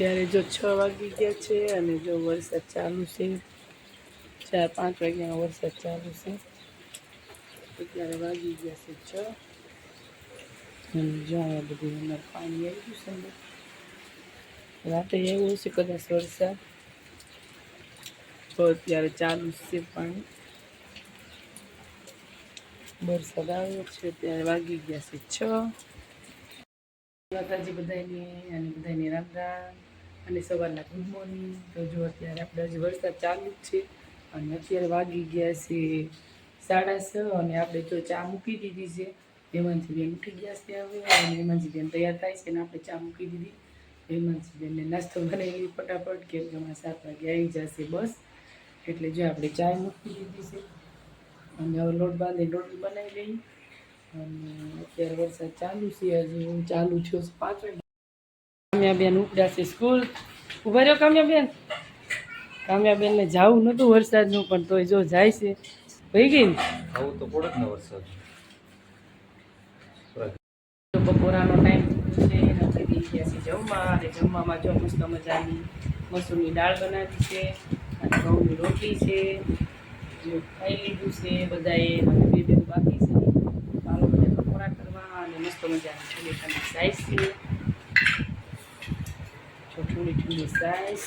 અત્યારે જો છ વાગી ગયા છે અને જો વરસાદ ચાલુ છે. ચાર, પાંચ વાગ્યાનો વરસાદ ચાલુ છે. અત્યારે વાગી ગયા છે છ. અને જો અહીંયા બધું અંદર પાણી આવી ગયું છે. રાતે એવું છે કદાચ વરસાદ. તો અત્યારે ચાલુ છે પાણી. વરસાદ આવ્યો છે ત્યારે વાગી ગયા છે છ. માતાજી બધાને અને બધાને રામ રામ. અને સવારના ગુડ મોર્નિંગ. તો જો અત્યારે આપણે હજી વરસાદ ચાલુ જ છે અને અત્યારે વાગી ગયા છે સાડા છ અને આપણે જો ચા મૂકી દીધી છે. હેમાંજી બેન ઉઠી ગયા છે હવે અને હેમાંજી બેન તૈયાર થાય છે અને આપણે ચા મૂકી દીધી. હેમાંજી બેનને નાસ્તો બનાવી ફટાફટ કેમ કે અમારા સાત વાગે આવી જશે બસ. એટલે જો આપણે ચા મૂકી દીધી છે. અને હવે લોટ બાંધીને લોટ બનાવી લઈ અને અત્યારે વરસાદ ચાલુ છે, હજુ ચાલુ થયો છે પાંચ વાગે. કામ્યાબેન ઉપડ્યા છે સ્કૂલ. ઊભા રહ્યો કામ્યાબેન કામ્યાબેનને જાવું નહોતું વરસાદનું પણ તોય જો જાય છે. ભાઈ ગઈ ને? આવું તો પડે ને વરસાદ. બપોરાનો ટાઈમ છે ગયા જમવા અને જમવામાં જો મસ્ત મજાની મસૂરની દાળ બનાવી છે અને ઘઉંની રોટલી છે જો ખાઈ લીધું છે બધાએ અને બે બે બાકી છે. ચાલો બધા પકોડા કરવા અને મસ્ત મજાની સાઈઝ છે. ઠંડી સાઈઝ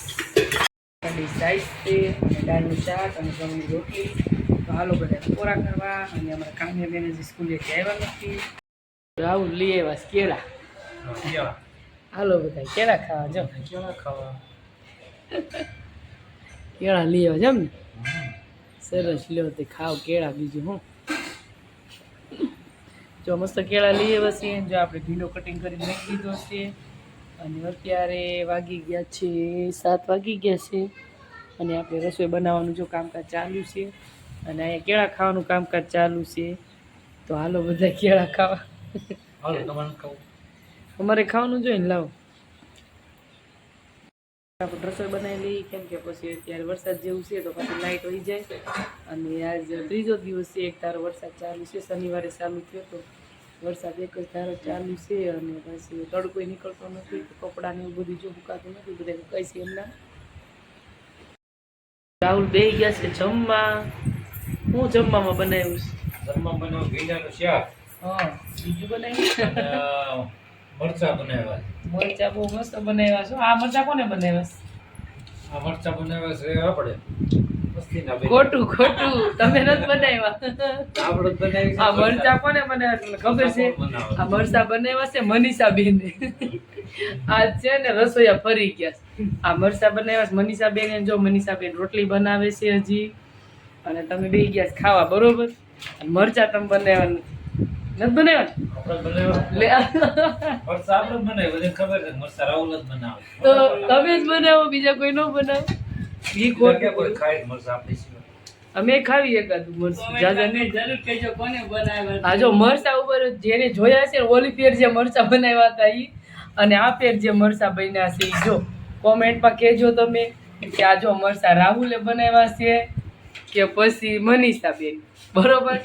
ઠંડી સાઈઝ છે અને દાળનું શાક અને ગમની રોટલી. તો હાલો બધા કોરા કરવા અને અમારા કામ્યા બેન હજી સ્કૂલેથી આવ્યા નથી? રાહુલ લઈ આવ્યા કેળા. હાલો બધા કેળા ખાવા જો કેળા ખાવા. કેળા લઈ આવ્યા જમ ને સરસ લ્યો તે ખાવ કેળા બીજું હું. જો મસ્ત કેળા લઈ આવ્યા છીએ જો આપણે ભીંડો કટિંગ કરીને નાખી દીધો છે. અને અત્યારે વાગી ગયા છે સાત વાગી ગયા છે. અને આપણે રસોઈ બનાવવાનું જો કામકાજ ચાલુ છે. અને અહીંયા કેળા ખાવાનું કામકાજ ચાલુ છે. તો હાલો બધા કેળા ખાવા. અમારે ખાવાનું જોઈએ ને લાવો. આપણે રસોઈ બનાવી લઈએ કેમ કે પછી અત્યારે વરસાદ જેવું છે તો પછી લાઇટ વહી જાય. અને આજ ત્રીજો દિવસ છે એક તારો વરસાદ ચાલુ છે શનિવારે ચાલુ થયો તો વરસાદ એક જ ધારો ચાલુ છે અને પછી તડકો નીકળતો નથી કપડાને એવું બધું જો સુકાતું નથી બધા સુકાય છે એમના. રાહુલ બે ગયા છે જમવા. હું જમવામાં બનાવ્યું છે? જમવા બનાવ્યું ભીંડાનું શાક. હા બીજું બનાવ્યું? મરચા બનાવ્યા. મરચા બહુ મસ્ત બનાવ્યા છો. આ મરચા કોને બનાવ્યા? છે મરચાં બનાવ્યા છે આપણે ખોટું ખોટું. તમે નથી બનાવ્યા. આ મરચા. કોને બનાવ્યા તમને ખબર છે? આ મરચા બનાવ્યા છે મનીષા બેન આજ છે ને રસોઈયા ફરી ગયા આ મરચા બનાવ્યા છે મનીષા બેન જો મનીષા બેન રોટલી બનાવે છે હજી. અને તમે બે ગયા છે ખાવા બરોબર? મરચા તમે બનાવ્યા નથી નથી બનાવ્યા? લે. મરચાં આપણે જ ખબર છે. મરચાં રાહુલ જ બનાવે. તો તમે જ બનાવો બીજા કોઈ ન બનાવો? ખોટું કોઈ ખાય અમે ખાવી એકાદું મરચું જાજા નહીં? જરૂર કહેજો કોને બનાવ્યા આ જો મરચા ઉપર જેને જોયા છે ઓલી ફેર જે મરચા બનાવ્યા હતા ઈ અને આ ફેર જે મરચા બન્યા છે એ જો કોમેન્ટમાં કહેજો તમે કે આ જો મરચા રાહુલે બનાવ્યા છે કે પછી મનીષા બેન બરોબર?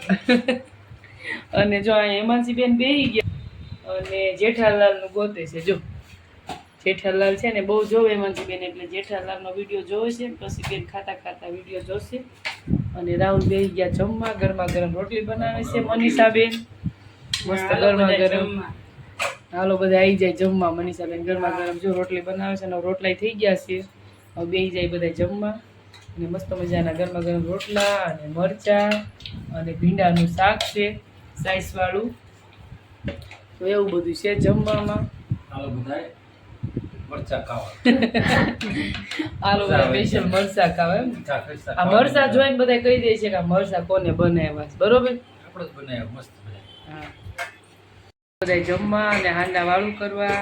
અને જો અહીંયા હેમાંસી બેન બેહી ગયા અને જેઠાલાલનું ગોતે છે જો. જેઠાલાલ છે ને બહુ જોવે હેમાંસી બેન એટલે જેઠાલાલનો વીડિયો જોવે છે પછી બેન ખાતા ખાતા વીડિયો જોશે. અને રાહુલ બેહી ગયા જમવા ગરમા ગરમ રોટલી બનાવે છે મનીષા બેન મસ્ત ગરમા ગરમ. હાલો બધા આવી જાય જમવા મનીષા બેન ગરમા ગરમ જો રોટલી બનાવે છે અને રોટલા થઈ ગયા છે. હવે બેહી જાય બધા જમવા. અને મસ્ત મજાના ગરમા ગરમ રોટલા અને મરચા અને ભીંડાનું શાક છે. સાઈસ વાળું. તો એવું બધું છે જમવામાં. હાલો બધાય મરચા ખાવા. આલો બધા સ્પેશિયલ મરચા ખાવા એમ. આ મરચા જોઈને બધા કહી દે છે કે મરચા કોને બનાવ્યા છે. બરોબર? આપણે જ બનાવ્યા મસ્ત બનાવ્યા. હા. બધા જમવા અને હાંડા વાળું કરવા.